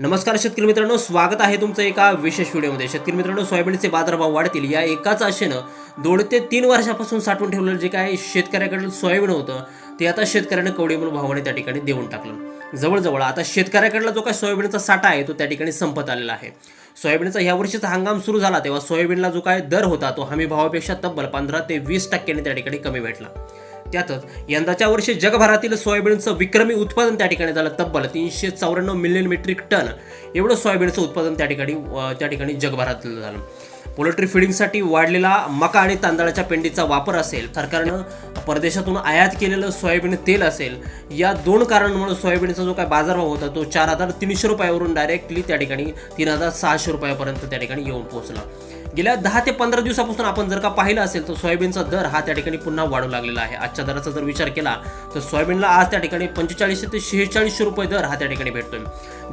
नमस्कार शेतकरी मित्रांनो स्वागत आहे तुमचं एका विशेष व्हिडिओमध्ये. शेतकरी मित्रांनो सोयाबीनचे बाजारभाव वाढतील. या एकाच आशेनं दोन ते तीन वर्षापासून साठवून ठेवलेलं जे काय शेतकऱ्याकडे सोयाबीन होतं ते आता शेतकऱ्यानं म्हणून भावाने त्या ठिकाणी देऊन टाकलं. जवळजवळ आता शेतकऱ्याकडला जो काय सोयाबीनचा साठा आहे तो त्या ठिकाणी संपत आलेला आहे. सोयाबीनचा ह्या वर्षीचा हंगाम सुरू झाला तेव्हा सोयाबीनला जो काय दर होता तो हमी भावापेक्षा तब्बल पंधरा ते वीस टक्क्यांनी त्या ठिकाणी कमी भेटला. त्यातच यंदाच्या वर्षी जगभरातील सोयाबीनचं विक्रमी उत्पादन त्या ठिकाणी झालं. तब्बल तीनशे चौऱ्याण्णव मिलियन मेट्रिक टन एवढं सोयाबीनचं उत्पादन त्या ठिकाणी त्या ठिकाणी जगभरातलं झालं. पोल्ट्री फिडिंगसाठी वाढलेला मका आणि तांदळाच्या पेंडीचा वापर असेल सरकारनं परदेशातून आयात केलेलं सोयाबीन तेल असेल या दोन कारणांमुळे सोयाबीनचा जो काय बाजारभाव होता तो चार हजार तीनशे रुपयावरून डायरेक्टली त्या ठिकाणी तीन हजार सहाशे रुपयापर्यंत त्या ठिकाणी येऊन पोहोचला. गेल्या दहा ते पंधरा दिवसापासून आपण जर का पाहिलं असेल तर सोयाबीनचा दर हा त्या ठिकाणी पुन्हा वाढू लागलेला आहे. आजच्या दराचा जर विचार केला तर सोयाबीनला आज त्या ठिकाणी पंचेचाळीसशे ते शेहेचाळीसशे रुपये दर हा त्या ठिकाणी भेटतोय.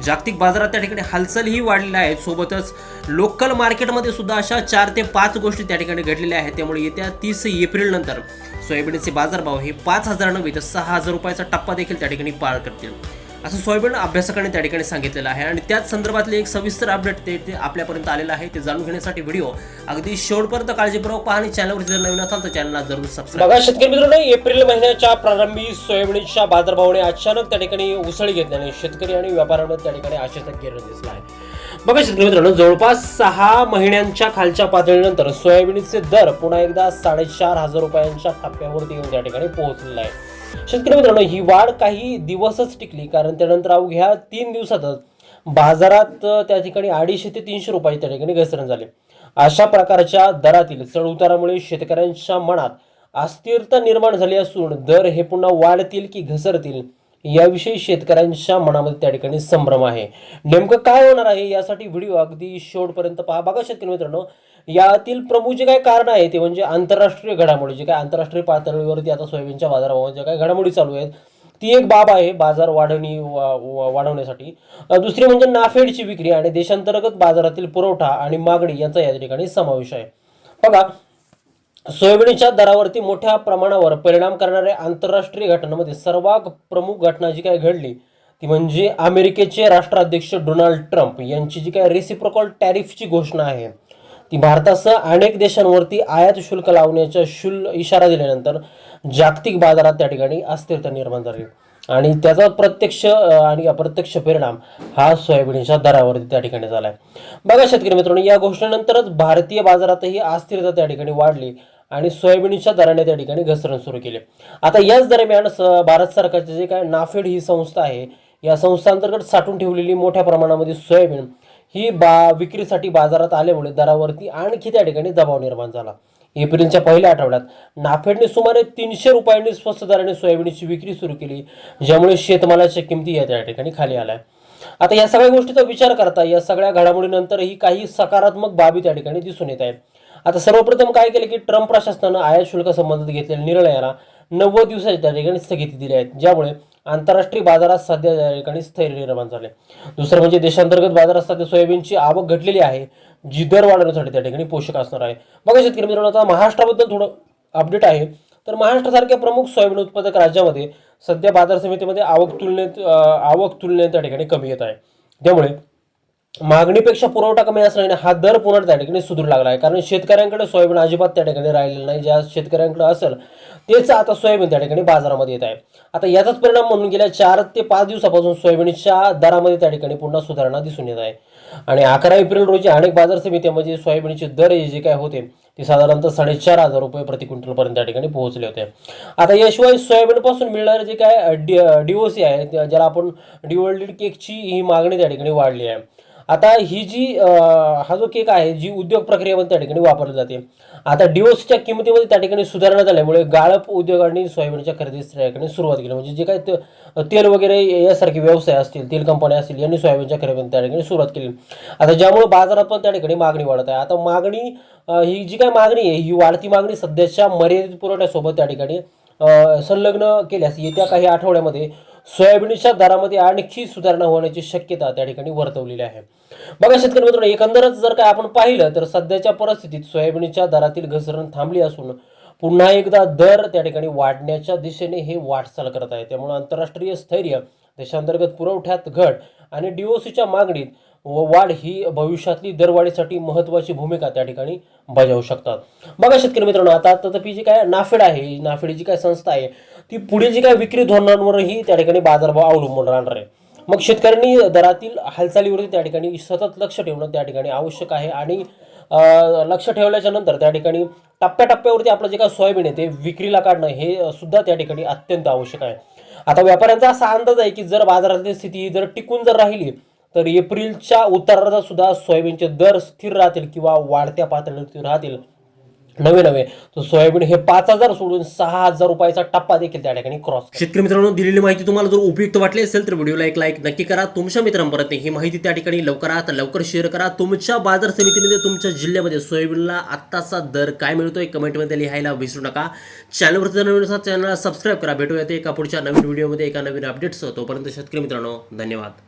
जागतिक बाजारात त्या ठिकाणी हालचालही वाढलेल्या आहेत सोबतच लोकल मार्केटमध्ये सुद्धा अशा चार ते पाच गोष्टी त्या ठिकाणी घडलेल्या आहेत. त्यामुळे येत्या तीस एप्रिल नंतर सोयाबीनचे बाजारभाव हे पाच हजार नव्हे तर सहा हजार रुपयाचा टप्पा देखील त्या ठिकाणी पार करतील. असं सोयाबीन अभ्यासकाने त्या ठिकाणी सांगितलेलं आहे. आणि त्याच संदर्भातले एक सविस्तर अपडेट ते ते आपल्यापर्यंत आलेलं आहे. ते जाणून घेण्यासाठी व्हिडिओ अगदी शेवटपर्यंत काळजीपूर्वक पहा आणि चॅनलवरती जर नवीन असाल तर चॅनलला जरूर सबस्क्राईब बघा शेतकरी मित्रांनो एप्रिल महिन्याच्या प्रारंभी सोयाबीनच्या बाजारभावाने अचानक त्या ठिकाणी उसळी घेतल्याने शेतकरी आणि व्यापाऱ्यांमध्ये त्या ठिकाणी आशेचा किरण दिसला आहे. बघा शेतकरी मित्रांनो जवळपास सहा महिन्यांच्या खालच्या पातळीनंतर सोयाबीनचे दर पुन्हा एकदा साडेचार हजार रुपयांच्या टप्प्यावरती येऊन त्या ठिकाणी पोहोचलेला आहे. शेतकरी मित्रांनो ही वाढ काही दिवसच टिकली कारण त्यानंतर अवघ्या तीन दिवसातच बाजारात त्या ठिकाणी अडीचशे ते तीनशे रुपये त्या ठिकाणी घसरण झाले. अशा प्रकारच्या दरातील चढउतारामुळे शेतकऱ्यांच्या मनात अस्थिरता निर्माण झाली असून दर हे पुन्हा वाढतील की घसरतील याविषयी शेतकऱ्यांच्या मनामध्ये त्या ठिकाणी संभ्रम आहे. नेमकं काय होणार आहे यासाठी व्हिडिओ अगदी शेवटपर्यंत पहा. बघा शेतकरी मित्रांनो यातील प्रमुख जे काही कारण आहे ते म्हणजे आंतरराष्ट्रीय घडामोडी. जे काय आंतरराष्ट्रीय पातळीवरती आता सोयाबीनच्या बाजारभावात ज्या काही घडामोडी चालू आहेत ती एक बाब आहे बाजार वाढवणी वा- वा- वाढवण्यासाठी. दुसरी म्हणजे नाफेडची विक्री आणि देशांतर्गत बाजारातील पुरवठा आणि मागणी यांचा या ठिकाणी समावेश आहे. बघा सोयाबीनच्या दरावरती मोठ्या प्रमाणावर परिणाम करणाऱ्या आंतरराष्ट्रीय घटनांमध्ये सर्वात प्रमुख घटना जी काय घडली ती म्हणजे अमेरिकेचे राष्ट्राध्यक्ष डोनाल्ड ट्रम्प यांची जी काय रेसिप्रोकॉल टॅरिफची घोषणा आहे ती भारतासह अनेक देशांवरती आयात शुल्क लावण्याचा शुल्क इशारा दिल्यानंतर जागतिक बाजारात त्या ठिकाणी अस्थिरता निर्माण झाली. आणि त्याचा प्रत्यक्ष आणि अप्रत्यक्ष परिणाम हा सोयाबीनच्या दरावरती त्या ठिकाणी झाला आहे बघा शेतकरी मित्रांनो या घोषणेनंतरच भारतीय बाजारातही अस्थिरता त्या ठिकाणी वाढली. आणि सोयाबीनच्या दराने त्या ठिकाणी घसरण सुरू केले. आता याच दरम्यान भारत सरकारचे जे काय नाफेड ही संस्था आहे या संस्थांतर्गत साठून ठेवलेली मोठ्या प्रमाणामध्ये सोयाबीन ही बा विक्रीसाठी बाजारात आल्यामुळे दरावरती आणखी त्या ठिकाणी दबाव निर्माण झाला. एप्रिलच्या पहिल्या आठवड्यात नाफेडने सुमारे तीनशे रुपयांनी स्वस्त दराने सोयाबीनची विक्री सुरू केली ज्यामुळे शेतमालाच्या किमती या त्या ठिकाणी खाली आल्या. आता या सगळ्या गोष्टीचा विचार करता या सगळ्या घडामोडीनंतरही काही सकारात्मक बाबी त्या ठिकाणी दिसून येत आहेत. आता सर्वप्रथम काय केलं की ट्रम्प प्रशासनानं आयात शुल्क संबंधित घेतलेल्या निर्णयाला नव्वद दिवसाच्या त्या ठिकाणी स्थगिती दिली आहे. ज्यामुळे आंतरराष्ट्रीय बाजारात सध्या त्या ठिकाणी स्थैर्य निर्माण झाले दुसरं म्हणजे देशांतर्गत बाजारात सध्या सोयाबीनची आवक घटलेली आहे जी दर वाढवण्यासाठी त्या ठिकाणी पोषक असणार आहे. बघा शेतकरी मित्रांनो आता महाराष्ट्राबद्दल थोडं अपडेट आहे. तर महाराष्ट्रासारख्या प्रमुख सोयाबीन उत्पादक राज्यामध्ये सध्या बाजार समितीमध्ये आवक तुलनेत आवक तुलनेत त्या ठिकाणी कमी येत आहे. त्यामुळे मागणीपेक्षा पुरवठा कमी असल्याने हा दर पुन्हा त्या ठिकाणी सुधरू लागला आहे. कारण शेतकऱ्यांकडे सोयाबीन अजिबात त्या ठिकाणी राहिलेलं नाही. ज्या शेतकऱ्यांकडे असेल तेच आता सोयाबीन त्या ठिकाणी बाजारामध्ये येत आहे. आता याचाच परिणाम म्हणून गेल्या चार ते पाच दिवसापासून सोयाबीनच्या दरामध्ये त्या ठिकाणी पुन्हा सुधारणा दिसून येत आहे. आणि अकरा एप्रिल रोजी अनेक बाजार समित्यामध्ये सोयाबीनचे दर जे काय होते ते साधारणतः साडेचार हजार रुपये प्रति क्विंटलपर्यंत त्या ठिकाणी पोहोचले होते. आता याशिवाय सोयाबीनपासून मिळणारे जे काय डी डीओसी आहे ज्याला आपण डिओल्डेड केकची ही मागणी त्या ठिकाणी वाढली आहे. आता ही जी हा जो केक आहे जी उद्योग प्रक्रियेमध्ये त्या ठिकाणी वापरली जाते. आता डिओसच्या किमतीमध्ये त्या ठिकाणी सुधारणा झाल्यामुळे गाळप उद्योगांनी सोयाबीनच्या खरेदीस त्या ठिकाणी सुरुवात केली. म्हणजे जे काय ते- तेल वगैरे यासारखे व्यवसाय असतील तेल कंपन्या असतील यांनी सोयाबीनच्या खरेदीमध्ये त्या ठिकाणी सुरुवात केली. आता ज्यामुळे बाजारात पण त्या ठिकाणी मागणी वाढत आहे. आता मागणी ही जी काय मागणी आहे ही वाढती मागणी सध्याच्या मर्यादित पुरवठ्यासोबत त्या ठिकाणी संलग्न केल्यास येत्या काही आठवड्यामध्ये सोयाबीनच्या दरामध्ये आणखी सुधारणा होण्याची शक्यता त्या ठिकाणी वर्तवलेली आहे. बघा शेतकरी मित्रांनो एकंदरच जर काय आपण पाहिलं तर सध्याच्या परिस्थितीत सोयाबीनच्या दरातील घसरण थांबली असून पुन्हा एकदा दर त्या ठिकाणी वाढण्याच्या दिशेने हे वाटचाल करत आहे. त्यामुळे आंतरराष्ट्रीय स्थैर्य देशांतर्गत पुरवठ्यात घट आणि डीओसीच्या मागणीत वाढ ही भविष्यातली दरवाढीसाठी महत्त्वाची भूमिका त्या ठिकाणी बजावू शकतात. बघा शेतकरी मित्रांनो आता तथापि जी काय नाफेड आहे नाफेड जी काय संस्था आहे ती पुढे जी काय विक्री धोरणांवरही त्या ठिकाणी बाजारभाव अवलंबून राहणार आहे. मग शेतकऱ्यांनी दरातील हालचालीवरती त्या ठिकाणी सतत लक्ष ठेवणं त्या ठिकाणी आवश्यक आहे आणि लक्ष ठेवल्याच्या नंतर त्या ठिकाणी टप्प्याटप्प्यावरती आपलं जे काय सोयाबीन आहे ते विक्रीला काढणं हे सुद्धा त्या ठिकाणी अत्यंत आवश्यक आहे. आता व्यापाऱ्यांचा असा अंदाज आहे की जर बाजारातली स्थिती जर टिकून जर राहिली तर एप्रिलच्या उत्तरार्धात सुद्धा सोयाबीनचे दर स्थिर राहतील किंवा वाढत्या पातळीवरती राहतील. नवे नवे. तर सोयाबीन हे पाच हजार सोडून सहा हजार रुपयाचा टप्पा देखील त्या ठिकाणी क्रॉस शेतकरी मित्रांनो दिलेली माहिती तुम्हाला जर उपयुक्त वाटली असेल तर व्हिडिओला एक लाईक नक्की करा. तुमच्या मित्रांपर्यंत ही माहिती त्या ठिकाणी लवकरात लवकर शेअर करा. तुमच्या बाजार समितीमध्ये तुमच्या जिल्ह्यामध्ये सोयाबीनला आत्ताचा दर काय मिळतोय कमेंटमध्ये लिहायला विसरू नका. चॅनलवरती जर नवीन असा चॅनलला सबस्क्राईब करा. भेटूया ते एका पुढच्या नवीन व्हिडिओमध्ये एका नवीन अपडेट्स तोपर्यंत शेतकरी मित्रांनो धन्यवाद.